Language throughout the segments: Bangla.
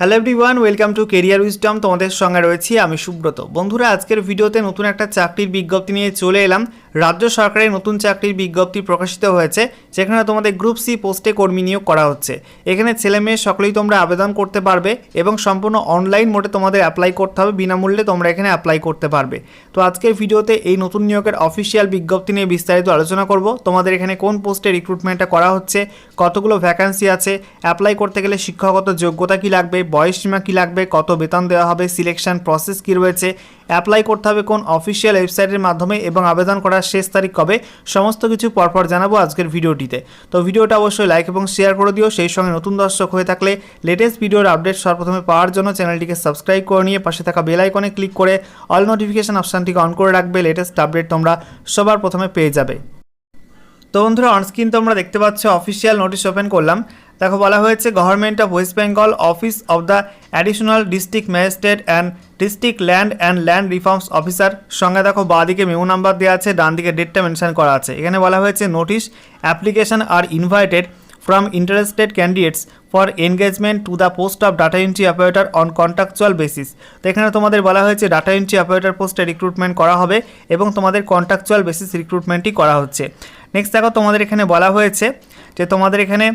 Hello everyone welcome to career wisdom তোমাদের সঙ্গে রয়েছি আমি সুব্রত। বন্ধুরা, আজকের ভিডিওতে নতুন একটা চাকরির বিজ্ঞপ্তি নিয়ে চলে এলাম। রাজ্য সরকারের নতুন চাকরির বিজ্ঞপ্তি প্রকাশিত হয়েছে, যেখানে তোমাদের গ্রুপ সি পোস্টে কর্মী নিয়োগ করা হচ্ছে। এখানে ছেলে মেয়ে সকলেই তোমরা আবেদন করতে পারবে এবং সম্পূর্ণ অনলাইন মোডে তোমাদের অ্যাপ্লাই করতে হবে, বিনামূল্যে তোমরা এখানে অ্যাপ্লাই করতে পারবে। তো আজকের ভিডিওতে এই নতুন নিয়োগের অফিসিয়াল বিজ্ঞপ্তি নিয়ে বিস্তারিত আলোচনা করব। তোমাদের এখানে কোন পোস্টে রিক্রুটমেন্টটা করা হচ্ছে, কতগুলো ভ্যাকান্সি আছে অ্যাপ্লাই করতে গেলে শিক্ষাগত যোগ্যতা কী লাগবে, বয়স সীমা কী লাগবে, কত বেতন দেওয়া হবে সিলেকশন প্রসেস কী রয়েছে অ্যাপ্লাই করতে হবে কোন অফিসিয়াল ওয়েবসাইটের মাধ্যমে এবং আবেদন করার শেষ তারিখ কবে? সমস্ত কিছু পরপর জানাব আজকের ভিডিওটিতে। তো ভিডিওটা অবশ্যই লাইক এবং শেয়ার করে দিও, সেই সঙ্গে নতুন দর্শক হয়ে থাকলে লেটেস্ট ভিডিওর আপডেট সর্বপ্রথমে পাওয়ার জন্য চ্যানেলটিকে সাবস্ক্রাইব করে নিয়ে পাশে থাকা বেল আইকনে ক্লিক করে অল নোটিফিকেশান অপশানটিকে অন করে রাখবে লেটেস্ট আপডেট তোমরা সবার প্রথমে পেয়ে যাবে। তো বন্ধুরা অনস্ক্রিন তোমরা দেখতে পাচ্ছ অফিসিয়াল নোটিশ ওপেন করলাম। দেখো, বলা হয়েছে government of West Bengal office of the additional district magistrate and district land and land reforms officer সঙ্গে দেখো, বাঁদিকে মেমো নাম্বার দেওয়া আছে ডান দিকে ডেটটা মেনশন করা আছে। এখানে বলা হয়েছে notice application are invited from interested candidates for engagement to the post of data entry operator on contractual basis তো এখানে তোমাদের বলা হয়েছে ডাটা এন্ট্রি অপারেটর পোস্টে রিক্রুটমেন্ট করা হবে এবং তোমাদের কন্ট্রাকচুয়াল বেসিস রিক্রুটমেন্টই করা হচ্ছে। নেক্সট দেখো, তোমাদের এখানে বলা হয়েছে যে তোমাদের এখানে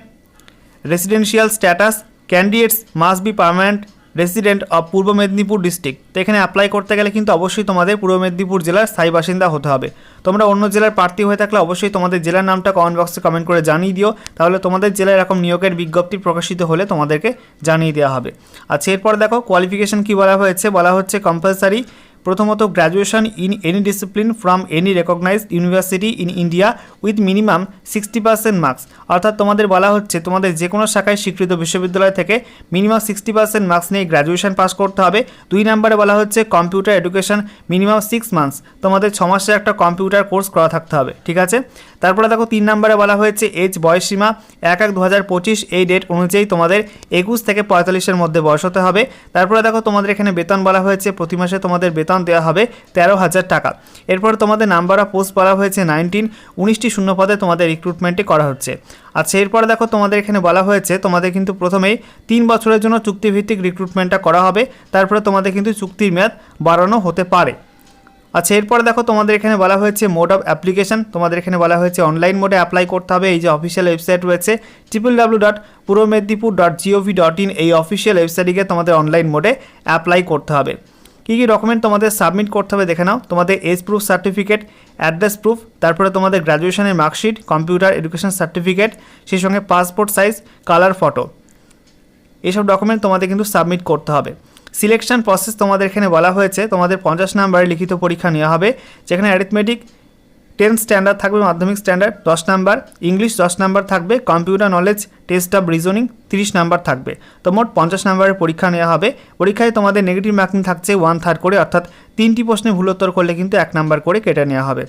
residential status candidates must be permanent resident of Purba Medinipur district তো এখানে অ্যাপ্লাই করতে গেলে কিন্তু অবশ্যই তোমাদের পূর্ব মেদিনীপুর জেলার স্থায়ী বাসিন্দা হতে হবে। তোমরা অন্য জেলার প্রার্থী হয়ে থাকলে অবশ্যই তোমাদের জেলার নামটা কমেন্ট বক্সে কমেন্ট করে জানিয়ে দিও। তাহলে তোমাদের জেলায় এরকম নিয়োগের বিজ্ঞপ্তি প্রকাশিত হলে তোমাদেরকে জানিয়ে দেওয়া হবে। আচ্ছা এরপর দেখো কোয়ালিফিকেশন কী বলা হয়েছে? বলা হচ্ছে কম্পালসারি প্রথমত graduation in any discipline from any recognised university in India with minimum sixty percent marks অর্থাৎ তোমাদের বলা হচ্ছে তোমাদের যে কোনো শাখায় স্বীকৃত বিশ্ববিদ্যালয় থেকে মিনিমাম সিক্সটি পার্সেন্ট মার্কস নিয়ে গ্র্যাজুয়েশন পাস করতে হবে। দুই নম্বরে বলা হচ্ছে computer education minimum six months তোমাদের ছ মাসে একটা কম্পিউটার কোর্স করা থাকতে হবে, ঠিক আছে? তারপরে দেখো তিন নম্বরে বলা হয়েছে এজ বয়সসীমা এক এক দু এই ডেট অনুযায়ী তোমাদের একুশ থেকে পঁয়তাল্লিশের মধ্যে বয়স হতে হবে। তারপরে দেখো তোমাদের এখানে বেতন বলা হয়েছে, প্রতি মাসে তোমাদের বেতন দেওয়া হবে তেরো হাজার টাকা। এরপর তোমাদের নাম্বার অফ পোস্ট বলা হয়েছে নাইনটিন, উনিশটি শূন্য পদে তোমাদের রিক্রুটমেন্টে করা হচ্ছে। আচ্ছা এরপরে দেখো তোমাদের এখানে বলা হয়েছে, তোমাদের কিন্তু প্রথমেই তিন বছরের জন্য চুক্তিভিত্তিক রিক্রুটমেন্টটা করা হবে, তারপরে তোমাদের কিন্তু চুক্তির মেয়াদ বাড়ানো হতে পারে। আচ্ছা এরপরে দেখো তোমাদের এখানে বলা হয়েছে মোড অফ অ্যাপ্লিকেশন তোমাদের এখানে বলা হয়েছে অনলাইন মোডে অ্যাপ্লাই করতে হবে, এই যে অফিসিয়াল ওয়েবসাইট রয়েছে triple W dot Purba Medinipur dot GOV dot in এই অফিসিয়াল ওয়েবসাইটে তোমাদের অনলাইন মোডে অ্যাপ্লাই করতে হবে। কী কী ডকুমেন্ট তোমাদের সাবমিট করতে হবে দেখে নাও। তোমাদের age proof certificate address proof তারপরে তোমাদের গ্র্যাজুয়েশনের মার্কশিট কম্পিউটার এডুকেশন সার্টিফিকেট সেই সঙ্গে পাসপোর্ট সাইজ কালার ফটো এইসব ডকুমেন্ট তোমাদের কিন্তু সাবমিট করতে হবে। সিলেকশন প্রসেস তোমাদের এখানে বলা হয়েছে। তোমাদের পঞ্চাশ নাম্বারের লিখিত পরীক্ষা নেওয়া হবে। যেখানে অ্যারিথমেটিক টেন স্ট্যান্ডার্ড থাকবে মাধ্যমিক স্ট্যান্ডার্ড, দশ নাম্বার ইংলিশ, দশ নাম্বার থাকবে, computer knowledge, test of reasoning, তিরিশ নাম্বার থাকবে। তো মোট পঞ্চাশ নাম্বারের পরীক্ষা নেওয়া হবে। পরীক্ষায় তোমাদের নেগেটিভ মার্কিং থাকছে ওয়ান থার্ড করে, অর্থাৎ তিনটি প্রশ্নে ভুল উত্তর করলে কিন্তু এক নাম্বার করে কেটে নেওয়া হবে।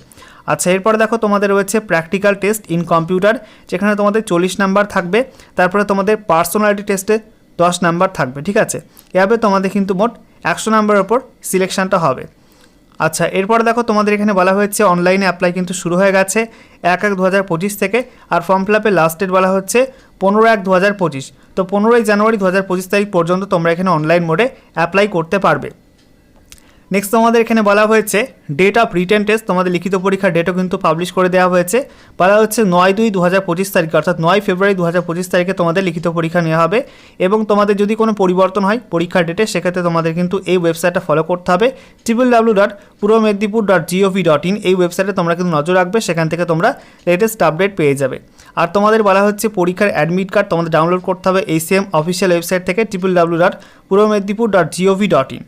আচ্ছা এরপর দেখো তোমাদের রয়েছে প্র্যাকটিক্যাল টেস্ট ইন কম্পিউটার যেখানে তোমাদের চল্লিশ নাম্বার থাকবে, তারপরে তোমাদের পার্সোনালিটি টেস্টে দশ নাম্বার থাকবে, ঠিক আছে? এভাবে তোমাদের কিন্তু মোট একশো নাম্বারের ওপর সিলেকশানটা হবে। আচ্ছা এরপর দেখো তোমাদের এখানে বলা হয়েছে অনলাইনে অ্যাপ্লাই কিন্তু শুরু হয়ে গেছে এক এক দু থেকে, আর ফর্ম ফিল আপে লাস্ট ডেট বলা হচ্ছে পনেরো এক দু তো পনেরোই জানুয়ারি দু হাজার পঁচিশ তারিখ পর্যন্ত তোমরা এখানে অনলাইন মোডে অ্যাপ্লাই করতে পারবে। নেক্সট তোমাদের এখানে বলা হয়েছে ডেট অফ রিটেন টেস্ট তোমাদের লিখিত পরীক্ষার ডেটও কিন্তু পাবলিশ করে দেওয়া হয়েছে। বলা হচ্ছে নয় দুই দু হাজার পঁচিশ তারিখে, অর্থাৎ নয় ফেব্রুয়ারি দু হাজার পঁচিশ তারিখে তোমাদের লিখিত পরীক্ষা নেওয়া হবে এবং তোমাদের যদি কোনো পরিবর্তন হয় পরীক্ষার ডেটে সেক্ষেত্রে তোমাদের কিন্তু এই ওয়েবসাইটটা ফলো করতে হবে। Triple W dot Purba Medinipur dot GOV dot in এই ওয়েবসাইটে তোমরা কিন্তু নজর রাখবে, সেখান থেকে তোমরা লেটেস্ট আপডেট পেয়ে যাবে। আর তোমাদের বলা হচ্ছে পরীক্ষার অ্যাডমিট কার্ড তোমাদের ডাউনলোড করতে হবে এই সেম অফিসিয়াল ওয়েবসাইট থেকে triple W dot Purba Medinipur dot GOV dot in